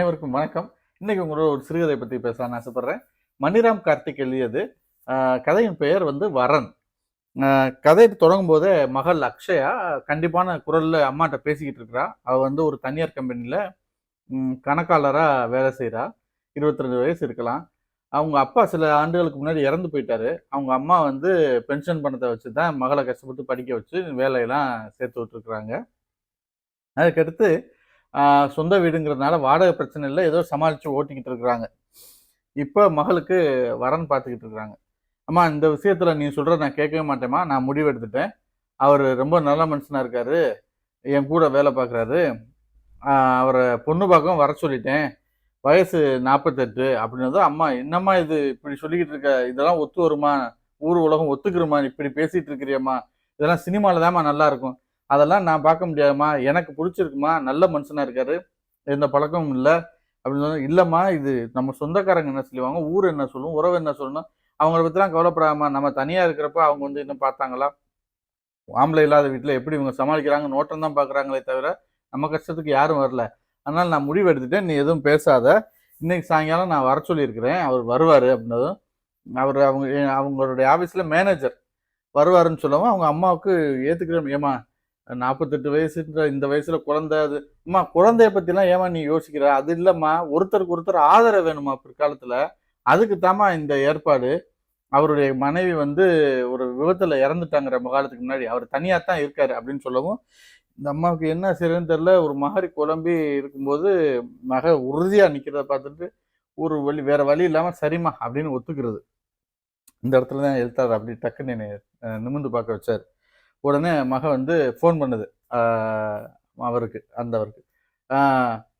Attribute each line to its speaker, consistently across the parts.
Speaker 1: அனைவருக்கும் வணக்கம். இன்னைக்கு உங்களோட ஒரு சிறுகதை பற்றி பேசலாம்னு ஆசைப்படுறேன். மணிராம் கார்த்திக் எழுதியது கதையின் பெயர் வந்து வரன். கதை தொடங்கும் போதே மகள் அக்ஷயா கண்டிப்பான குரல்ல அம்மாட்ட பேசிக்கிட்டு இருக்கிறா. அவள் வந்து ஒரு தனியார் கம்பெனியில் கணக்காளராக வேலை செய்கிறா இருபத்தி ரெண்டு வயசு இருக்கலாம். அவங்க அப்பா சில ஆண்டுகளுக்கு முன்னாடி இறந்து போயிட்டாரு. அவங்க அம்மா வந்து பென்ஷன் பணத்தை வச்சு தான் மகளை கஷ்டப்பட்டு படிக்க வச்சு வேலையெல்லாம் சேர்த்து விட்டுருக்குறாங்க. அதுக்கடுத்து சொந்த வீடுங்கிறதுனால வாடகை பிரச்சனை இல்லை. ஏதோ சமாளித்து ஓட்டிக்கிட்டு இருக்கிறாங்க. இப்போ மகளுக்கு வரன் பார்த்துக்கிட்டு இருக்கிறாங்க. அம்மா இந்த விஷயத்தில் நீ சொல்கிற நான் கேட்கவே மாட்டேம்மா. நான் முடிவு எடுத்துட்டேன். அவர் ரொம்ப நல்ல மனுஷனாக இருக்காரு. என் கூட வேலை பார்க்குறாரு அவரை பொண்ணு பார்க்கவும் வர சொல்லிட்டேன். வயசு நாற்பத்தெட்டு அப்படின்னதும் அம்மா என்னம்மா இது? இப்படி சொல்லிக்கிட்டு இருக்க. இதெல்லாம் ஒத்து வருமா? ஊர் உலகம் ஒத்துக்கிறோமா இப்படி பேசிகிட்டு இருக்கிறியம்மா. இதெல்லாம் சினிமாவில் தான்மா நல்லா இருக்கும். அதெல்லாம் நான் பார்க்க முடியாதும்மா. எனக்கு பிடிச்சிருக்குமா நல்ல மனுஷனாக இருக்காரு. எந்த பழக்கமும் இல்லை. அப்படின்னு சொன்னா இல்லைம்மா இது நம்ம சொந்தக்காரங்க என்ன சொல்லுவாங்க? ஊர் என்ன சொல்லும்? உறவு என்ன சொல்லணும் அவங்கள பற்றிலாம் கவலைப்படாமா நம்ம தனியாக இருக்கிறப்ப அவங்க வந்து இன்னும் பார்த்தாங்களா? ஆம்பளை இல்லாத வீட்டில் எப்படி இவங்க சமாளிக்கிறாங்க? நோட்டம் தான் பார்க்குறாங்களே தவிர நம்ம கஷ்டத்துக்கு யாரும் வரல. அதனால் நான் முடிவு எடுத்துட்டேன் நீ எதுவும் பேசாத. இன்னைக்கு சாயங்காலம் நான் வர சொல்லியிருக்கிறேன். அவர் வருவார் அப்படின்னதும் அவர் அவங்க அவங்களுடைய ஆஃபீஸில் மேனேஜர் வருவாருன்னு சொல்லவும் அவங்க அம்மாவுக்கு ஏற்றுக்கிறேன் ஏமா நாற்பத்தெட்டு வயசுன்ற இந்த வயசில் குழந்தை அது அம்மா குழந்தைய பற்றிலாம் ஏமா நீ யோசிக்கிற? அது இல்லைம்மா ஒருத்தருக்கு ஒருத்தர் ஆதரவு வேணுமா பிற்காலத்தில். அதுக்கு தாம்மா இந்த ஏற்பாடு. அவருடைய மனைவி வந்து ஒரு விபத்தில் இறந்துட்டாங்கிற காலத்துக்கு முன்னாடி அவர் தனியாக தான் இருக்காரு அப்படின்னு சொல்லவும் இந்த அம்மாவுக்கு என்ன செய்யறதுன்னு தெரில ஒரு மகரி குழம்பி இருக்கும்போது மக உறுதியாக நிற்கிறத பார்த்துட்டு ஒரு வழி வேற வழி இல்லாமல் சரிம்மா அப்படின்னு ஒத்துக்கிறது. இந்த இடத்துல தான் எழுத்தார் அப்படி டக்குன்னு என்னை நிமிர்ந்து பார்க்க வச்சார். உடனே மக வந்து ஃபோன் பண்ணுது. அவருக்கு அந்த அவருக்கு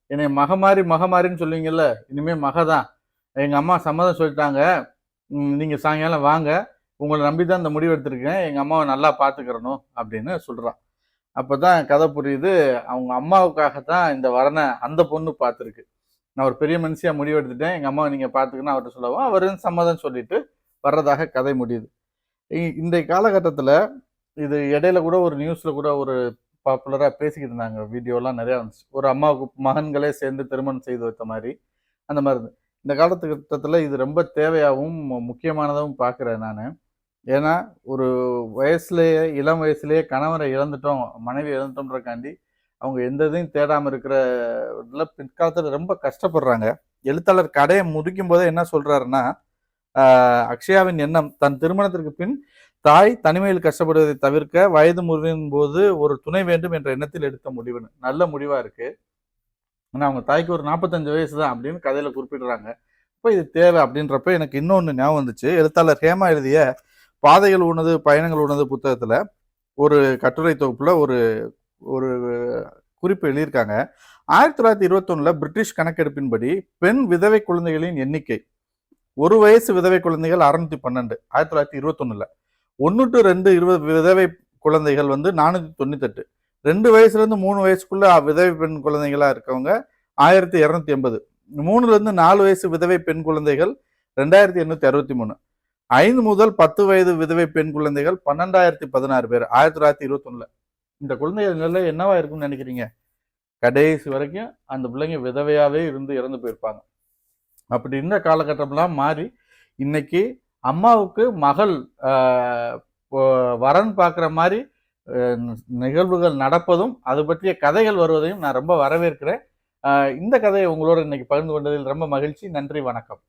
Speaker 1: என்னை மக மாதிரி மக மாதிரின்னு சொல்லுவீங்கல்ல இனிமேல் மக தான். எங்கள் அம்மா சம்மதம் சொல்லிட்டாங்க. நீங்கள் சாயங்காலம் வாங்க. உங்களை நம்பி தான் இந்த முடிவு எடுத்திருக்கேன். எங்கள் அம்மாவை நல்லா பார்த்துக்கிறணும் அப்படின்னு சொல்கிறான் அப்போ தான் கதை புரியுது. அவங்க அம்மாவுக்காகத்தான் இந்த வரனை அந்த பொண்ணு பார்த்துருக்கு. நான் ஒரு பெரிய மனுஷியாக முடிவு எடுத்துட்டேன். எங்கள் அம்மாவை நீங்கள் பார்த்துக்கணும் அவர்கிட்ட சொல்லவும். அவரும் சம்மதம் சொல்லிட்டு வர்றதாக கதை முடியுது. இ- இந்த காலகட்டத்தில் இது இடையில கூட ஒரு நியூஸ்ல கூட ஒரு பாப்புலராக பேசிக்கிட்டு இருந்தாங்க. வீடியோலாம் நிறையா இருந்துச்சு. ஒரு அம்மாவுக்கு மகன்களே சேர்ந்து திருமணம் செய்து வைத்த மாதிரி அந்த மாதிரி இருந்து. இந்த காலகட்டத்தில் இது ரொம்ப தேவையாகவும் முக்கியமானதாகவும் பார்க்குறேன் நான். ஏன்னா ஒரு வயசுலேயே இளம் வயசுலேயே கணவரை இழந்துட்டோம் மனைவி இழந்துட்டோம்ன்றக்காண்டி அவங்க எந்த இதையும் தேடாமல் இருக்கிற இதில் பிற்காலத்தில் ரொம்ப கஷ்டப்படுறாங்க. எழுத்தாளர் கடையை முடிக்கும் போதே என்ன சொல்கிறாருன்னா அக்ஷயாவின் எண்ணம் தன் திருமணத்திற்கு பின் தாய் தனிமையில் கஷ்டப்படுவதை தவிர்க்க வயது முறிவின் போது ஒரு துணை வேண்டும் என்ற எண்ணத்தில் எடுத்த முடிவுன்னு. நல்ல முடிவா இருக்கு. ஆனால் அவங்க தாய்க்கு ஒரு நாற்பத்தஞ்சு வயசு தான் அப்படின்னு கதையில குறிப்பிடுறாங்க. இப்போ இது தேவை அப்படின்றப்ப எனக்கு இன்னொன்று ஞாபகம் வந்துச்சு. எழுத்தாளர் ஹேமா எழுதிய பாதைகள் உணது பயணங்கள் உணது புத்தகத்தில் ஒரு கட்டுரை தொகுப்பில் ஒரு ஒரு குறிப்பு எழுதியிருக்காங்க. ஆயிரத்தி தொள்ளாயிரத்தி இருபத்தொன்னுல பிரிட்டிஷ் கணக்கெடுப்பின்படி பெண் விதவை குழந்தைகளின் எண்ணிக்கை. ஒரு வயசு விதவை குழந்தைகள் அறுநூத்தி பன்னெண்டு. ஆயிரத்தி தொள்ளாயிரத்தி இருபத்தொன்னில். ஒன்று டு ரெண்டு இருபது விதவை குழந்தைகள் வந்து நானூற்றி தொண்ணூத்தெட்டு. ரெண்டு வயசுலேருந்து மூணு வயசுக்குள்ளே விதவை பெண் குழந்தைகளாக இருக்கவங்க ஆயிரத்தி இரநூத்தி எண்பது. மூணுலேருந்து நாலு வயசு விதவை பெண் குழந்தைகள் ரெண்டாயிரத்தி எண்ணூற்றி அறுபத்தி மூணு. ஐந்து முதல் பத்து வயது விதவை பெண் குழந்தைகள் பன்னெண்டாயிரத்தி பதினாறு பேர் ஆயிரத்தி தொள்ளாயிரத்தி இருபத்தொன்னில். இந்த குழந்தைகள் நிலை என்னவா இருக்கும்னு நினைக்கிறீங்க? கடைசி வரைக்கும் அந்த பிள்ளைங்க விதவையாகவே இருந்து இறந்து போயிருப்பாங்க. அப்படி இருந்த காலகட்டம்லாம் மாறி இன்னைக்கு அம்மாவுக்கு மகள் வரன் பார்க்குற மாதிரி நிகழ்வுகள் நடப்பதும் அது பற்றிய கதைகள் வருவதையும் நான் ரொம்ப வரவேற்கிறேன். இந்த கதையை உங்களோட இன்னைக்கு பகிர்ந்து கொண்டதில் ரொம்ப மகிழ்ச்சி. நன்றி வணக்கம்.